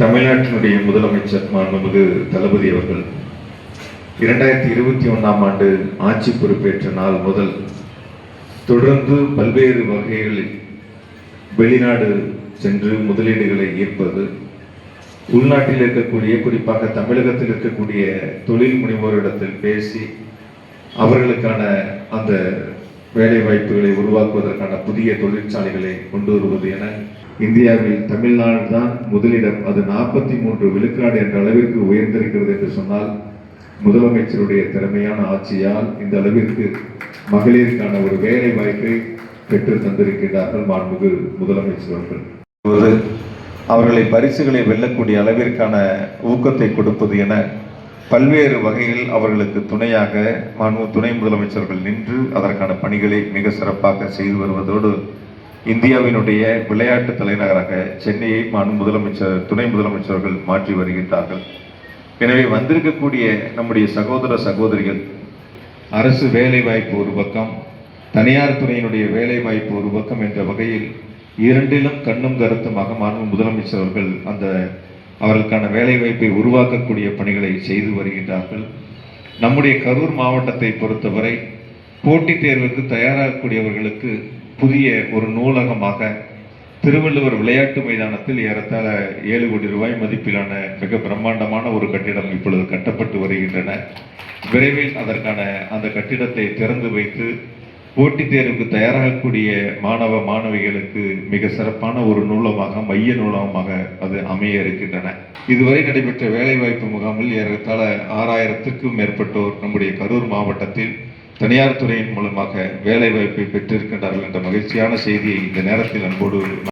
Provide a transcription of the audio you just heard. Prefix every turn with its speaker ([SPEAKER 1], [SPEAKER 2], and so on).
[SPEAKER 1] தமிழ்நாட்டினுடைய முதலமைச்சர் மாண்புமிகு தளபதி அவர்கள் இரண்டாயிரத்தி இருபத்தி ஒன்றாம் ஆண்டு ஆட்சி பொறுப்பேற்ற நாள் முதல் தொடர்ந்து பல்வேறு வகைகளில் வெளிநாடு சென்று முதலீடுகளை ஈர்ப்பது உள்நாட்டில் இருக்கக்கூடிய குறிப்பாக தமிழகத்தில் இருக்கக்கூடிய தொழில் முனைவோரிடத்தில் பேசி அவர்களுக்கான அந்த வேலை வாய்ப்புகளை உருவாக்குவதற்கான புதிய தொழிற்சாலைகளை கொண்டு வருவது என இந்தியாவில் தமிழ்நாடு தான் முதலிடம். அது நாற்பத்தி மூன்று விழுக்காடு என்ற அளவிற்கு உயர்ந்திருக்கிறது என்று சொன்னால் முதலமைச்சருடைய திறமையான ஆட்சியால் இந்த அளவிற்கு மகளிருக்கான ஒரு வேலை வாய்ப்பை பெற்று தந்திருக்கிறார்கள் மாண்புகு முதலமைச்சர் அவர்கள். ஒரு அவர்களை பரிசுகளை வெல்லக்கூடிய அளவிற்கான ஊக்கத்தை கொடுப்பது என பல்வேறு வகையில் அவர்களுக்கு துணையாக மாண்பு துணை முதலமைச்சர்கள் நின்று அதற்கான பணிகளை மிக சிறப்பாக செய்து வருவதோடு இந்தியாவினுடைய விளையாட்டு தலைநகராக சென்னையை மாநில முதலமைச்சர் துணை முதலமைச்சர்கள் மாற்றி வருகின்றார்கள். எனவே வந்திருக்கக்கூடிய நம்முடைய சகோதர சகோதரிகள் அரசு வேலை வாய்ப்பு ஒரு பக்கம் தனியார் துறையினுடைய வேலை வாய்ப்பு ஒரு பக்கம் என்ற வகையில் இரண்டிலும் கண்ணும் கருத்துமாக மாண்பு முதலமைச்சர் அவர்கள் அந்த அவர்களுக்கான வேலை வாய்ப்பை உருவாக்கக்கூடிய பணிகளை செய்து வருகின்றார்கள். நம்முடைய கரூர் மாவட்டத்தை பொறுத்தவரை போட்டித் தேர்வுக்கு தயாராகக்கூடியவர்களுக்கு புதிய ஒரு நூலகமாக திருவள்ளுவர் விளையாட்டு மைதானத்தில் ஏறத்தாழ ஏழு கோடி ரூபாய் மதிப்பிலான மிக பிரம்மாண்டமான ஒரு கட்டிடம் இப்பொழுது கட்டப்பட்டு வருகின்றன. விரைவில் அதற்கான அந்த கட்டிடத்தை திறந்து வைத்து போட்டித் தேர்வுக்கு தயாராகக்கூடிய மாணவ மாணவிகளுக்கு மிக சிறப்பான ஒரு நூலகமாக மைய நூலகமாக அது அமைய இருக்கின்றன. இதுவரை நடைபெற்ற வேலைவாய்ப்பு முகாமில் ஏறத்தாழ ஆறாயிரத்திற்கும் மேற்பட்டோர் நம்முடைய கரூர் மாவட்டத்தில் தனியார் துறையின் மூலமாக வேலைவாய்ப்பை பெற்றிருக்கின்றார்கள் என்ற மகிழ்ச்சியான செய்தியை இந்த நேரத்தில் அன்போடு